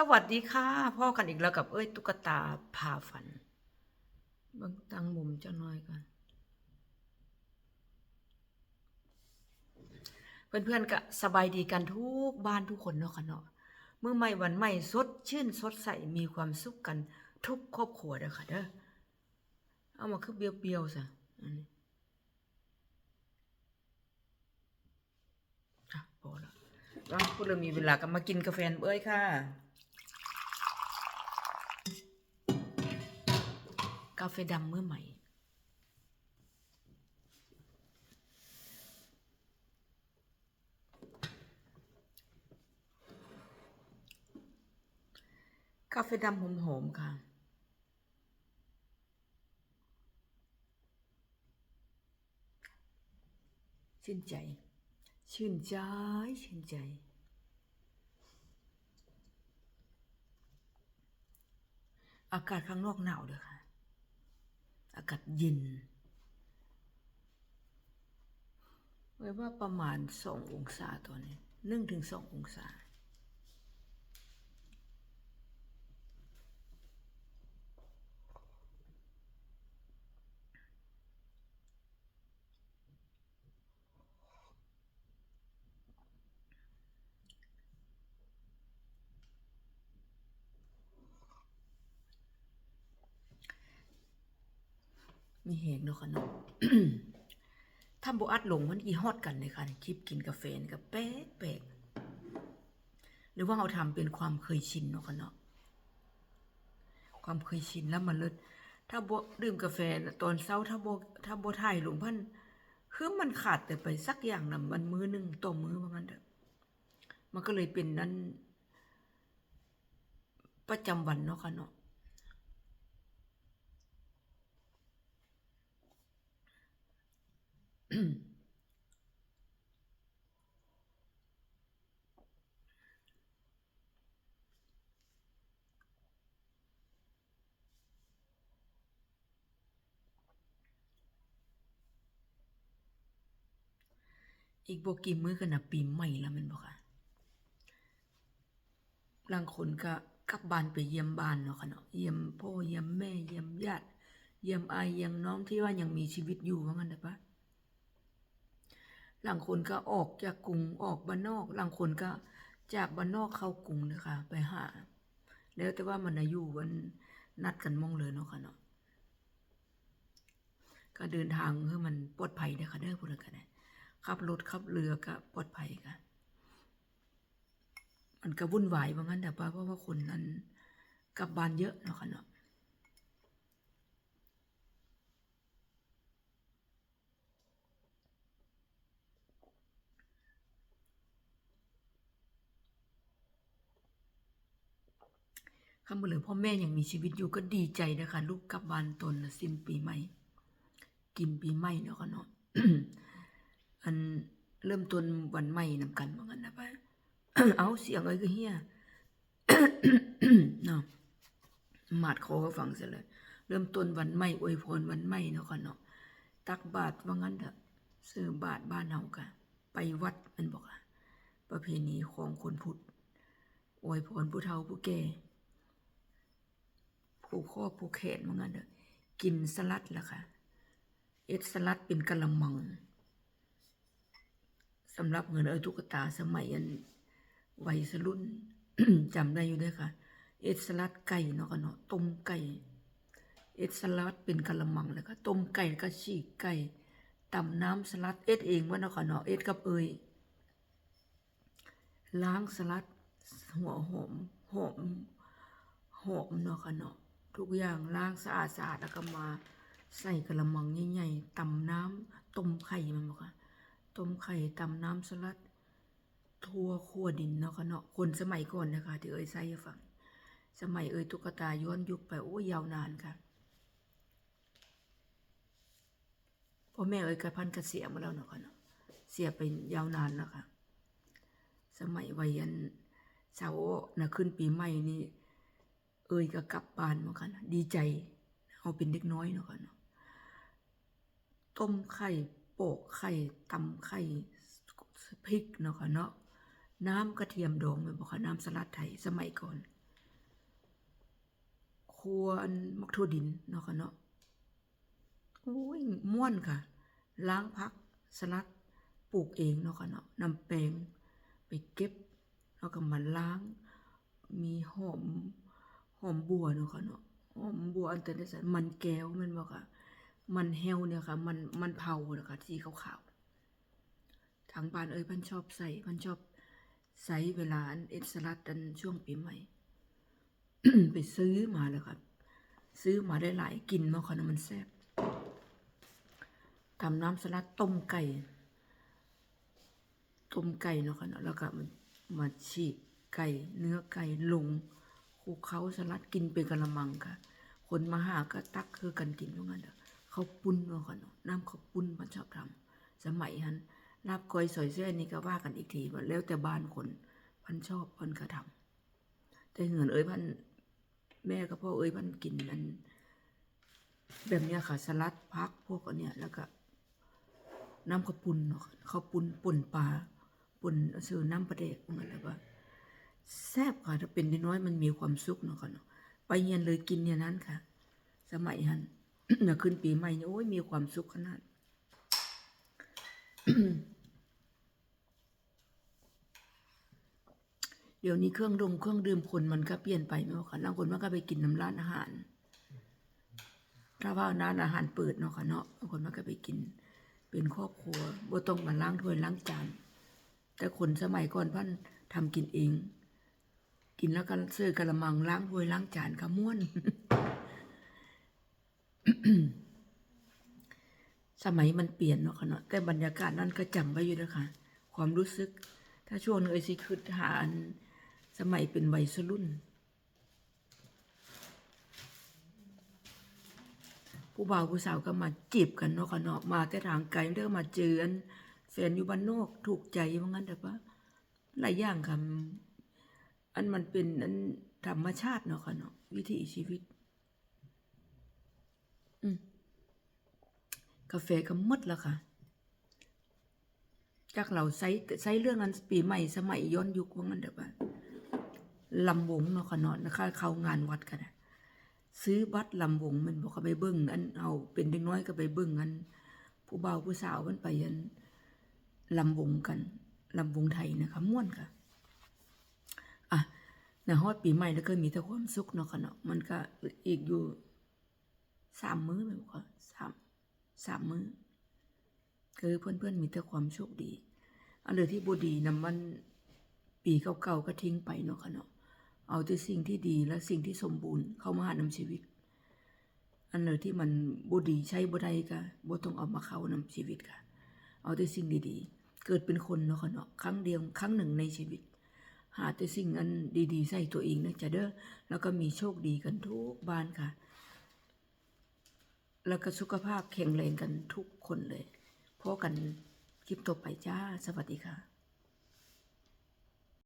สวัสดีค่ะ พ่อกันอีกแล้วกับเอ้ยตุ๊กตาพาฝันบิ่งตังมุมเจ้าน้อยก่อนเพื่อนๆก็สบายดีกันทุกบ้านทุกคนเนาะค่ะเนาะเมื่อไม่วันใหม่สดชื่นสดใสมีความสุขกันทุกครอบครัวเด้อค่ะเด้อเอามาคือเบียวๆซะอันนี้อะพอแล้วก็พูดเริ่มมีเวลาก็มากินกาแฟเอ้ยค่ะ กาแฟดำเมื่อใหม่ กาแฟดำหอมๆค่ะชื่นใจ ชื่นใจ ชื่นใจอากาศข้างนอกหนาวเลยค่ะ อากาศเย็น ไว้ว่าประมาณสององศาตัวนี้หนึ่งถึงสององศา มีเหงเนาะค่ะเนาะถ้าโบอัดลงมันอีฮอดกันเลยค่ะคลิปกินกาแฟนี่ก็แป๊กแปลกหรือว่าเราทำเป็นความเคยชินเนาะค่ะเนาะความเคยชินแล้วมันเลิศถ้าโบดื่มกาแฟตอนเช้าถ้าโบถ้าโบถ่ายลงพันคือมันขาดแต่ไปสักอย่างน่ะมันมือหนึ่งต่อมือว่างั้นเถอมันก็เลยเป็นนั้น ประจำวันเนาะค่ะเนาะ อีกบกี่มื้อกันนะปีใหม่แล้วมันบอกค่ะบางคนก็กลับบ้านไปเยี่ยมบ้านเนาะค่ะเนาะเยี่ยมพ่อเยี่ยมแม่ เยี่ยมญาติเยี่ยมอายเยี่ยมน้องที่ว่ายังมีชีวิตอยู่ว่างั้นนะปะบางคนก็ออกจากกรุงออกบ้านนอกบางคนก็จากบ้านนอกเข้ากรุงนะคะ ไปหา แล้วแต่ว่ามันอายุวันนัดกันมองเลยเนาะค่ะเนาะก็เดินทางเพื่อมันปลอดภัยนะคะเด้อพวกเรากันนะ ขับรถขับเรือก็ปลอดภัยค่ะมันก็วุ่นวายว่างั้นแต่ว่าเพราะว่าคนนั้นกลับบ้านเยอะเนาะค่ะเนาะคำเหลือพ่อแม่ยังมีชีวิตอยู่ก็ดีใจนะคะ ลูกกลับบ้านตนสิ้นปีใหม่ กินปีใหม่เนาะค่ะเนาะ อันเริ่มต้นวันใหม่นำกันว่างั้นนะป้าเอาเสียงเอ้ยก็เฮียเนาะหมาดคอเขาฟังเสียเลย เริ่มต้นวันใหม่อวยพรวันใหม่เนาะค่ะเนาะตักบาตรว่างั้นเถอะซื้อบาตรบ้านเฮากะไปวัดมันบอกอะประเพณีของคนพุทธอวยพรผู้เฒ่าผู้แก่ผู้ข้อผู้แขนว่างั้นเถอะกินสลัดล่ะค่ะ เอ็ดสลัดเป็นกะละมัง สำหรับเงินเอ้ยตุ๊กตาสมัยอันวัยสรุ่นจำได้อยู่ด้วยค่ะ เอ็ดสลัดไก่เนาะค่ะเนาะต้มไก่ เอ็ดสลัดเป็นกะละมังเลยค่ะต้มไก่ก็ฉีกไก่ตำน้ำสลัดเอ็ดเองว่าเนาะค่ะเนาะเอ็ดกับเอยล้างสลัดหัวหอมหอมหอมเนาะค่ะเนาะทุกอย่างล้างสะอาดสะอาดแล้วก็มาใส่กะละมังใหญ่ๆตำน้ำต้มไข่มันบอกค่ะ ต้มไข่ตำน้ำสลัด ทั่วขั่วดินเนาะค่ะเนาะคนสมัยก่อนนะคะ ที่เอ้ยใส่ฟัง สมัยเอ้ยตุ๊กตาย้อนยุคไปโอ้ยาวนานค่ะพ่อแม่เอ้ยกระพันกระเสียมาแล้วเนาะค่ะเนาะเสียไปยาวนานแล้วค่ะ สมัยวัยอันเสาร์นะขึ้นปีใหม่นี่เอ้ยก็กลับบ้านเนาะค่ะเนดีใจ เอาเป็นเด็กน้อยเนาะค่ะเนาะต้มไข่ โปะไข่ตำไข่พริกเนาะค่ะเนาะน้ำกระเทียมดองแม่นบอกค่ะน้ำสลัดไทยสมัยก่อนครัวอันมักทั่วดินเนาะค่ะเนาะโอ้ยม่วนค่ะ ล้างพักสลัดปลูกเองเนาะค่ะเนาะนำแปลงไปเก็บแล้วก็มาล้าง มีหอมหอมบัวเนาะค่ะเนาะหอมบัวอันเตอร์เนชั่นมันแก้วมันบ่ค่ะ มันแฮวเนี่ยค่ะ มันมันเผาเนาะค่ะสีขาวๆทางบ้านเอ้ยพันชอบใส่พันชอบใส่เวลาเอ็ดสลัดอันช่วงปีใหม่ไปซื้อมาเลยครับซื้อมาได้หลายกินมาค่ะมันแซ่บทำน้ำสลัดต้มไก่ ต้มไก่เนาะค่ะเนาะแล้วก็มันมาฉีกไก่เนื้อไก่ลงคลุกเคล้าสลัดกินเป็นกะละมังค่ะ คนมาหาก็ตักคือกันกินว่างั้นเด้อ ขาวปุ้นเนาะค่ะเนน้ำเขาวปุ้นมันชอบทำสมัยฮันลาบก้อยสอยเส้นนี่ก็ว่ากันอีกทีว่าแล้วแต่บ้านคนพันชอบพันก็ทำแต่เงินเอ้ยพันแม่กับพ่อเอ้ยพันกินมัน แบบเนี้ยค่ะสลัดพักพวกอันเนี้ยแล้วก็น้ำข้าวปุ้นเนาะค่ะข้าวปุ้นป่นปลาป่นซื้อน้ำปลาเด็กพวกนั้นแหละว่าแซ่บค่ะถ้าเป็นน้อยมันมีความสุขเนาะค่ะเนาะไปเย็นเลยกินเนี่ยนั้นค่ะ สมัยฮัน น่ะขึ้นปีใหม่เนี่ยโอ้ยมีความสุขขนาดเดี๋ยวนี้เครื่องดงเครื่องดื่มคนมันก็เปลี่ยนไปเนาะค่ะบางคนมันก็ไปกินน้ำร้านอาหาร ถ้าว่าร้านอาหารเปิดเนาะค่ะเนาะบางคนมันก็ไปกิน เป็นครอบครัวบ่ต้องมาล้างถ้วยล้างจาน แต่คนสมัยก่อนพันทำกินเอง กินแล้วก็เสื้อกระมังล้างถ้วยล้างจานก็ม่วน สมัยมันเปลี่ยนเนาะค่ะเนาะแต่บรรยากาศนั้นก็จำไว้อยู่นะคะความรู้สึก ถ้าช่วงนึงเอ้ยสิคือหาอันสมัยเป็นวัยรุ่น ผู้บ่าวผู้สาวก็มาจีบกันเนาะค่ะเนาะมาแต่ทางไกลเด้อมาเจออันแฟนอยู่บ้านนอกถูกใจว่างั้นแต่ว่าหลายอย่างค่ะอันมันเป็นอันธรรมชาติเนาะค่ะเนาะวิถีชีวิต กาแฟก็มดแล้วค่ะ จากเราใช้ใช้เรื่องอันปีใหม่สมัยย้อนยุคว่างั้นเด้อว่าลำวงเนาะค่ะเนาะนะคะเข้างานวัดกันนะซื้อบัตรลำวงมันบอกเขาไปเบิ้งอันเอาเป็นเด็กน้อยก็ไปเบิ้งอัน ผู้เบ่าผู้สาวมันไปอันลำวงกันลำวงไทยนะคะม่วนค่ะอะในฮอดปีใหม่แล้วก็มีแต่ความสุขเนาะค่ะเนาะมันก็อีกอยู่ สามมื้อไหมบอกว่าสามสามมื้อ คือเพื่อนๆมีแต่ความโชคดีอันเลยที่บดีนำมันปีเก่าๆก็ทิ้งไปเนาะค่ะเนาะเอาแต่สิ่งที่ดีและสิ่งที่สมบูรณ์เข้ามาหานำชีวิต อันเลยที่มันบ่ดีใช้บ่ได้ก็บ่ต้องเอามาเข้านำชีวิตค่ะ เอาแต่สิ่งดีๆ เกิดเป็นคนเนาะค่ะเนาะครั้งเดียวครั้งหนึ่งในชีวิต หาแต่สิ่งอันดีๆ ใส่ตัวเองนะจ๊ะเด้อแล้วก็มีโชคดีกันทุกบ้านค่ะ แล้วก็สุขภาพแข็งแรงกันทุกคนเลยพบกันคลิปต่อไปจ้า สวัสดีค่ะ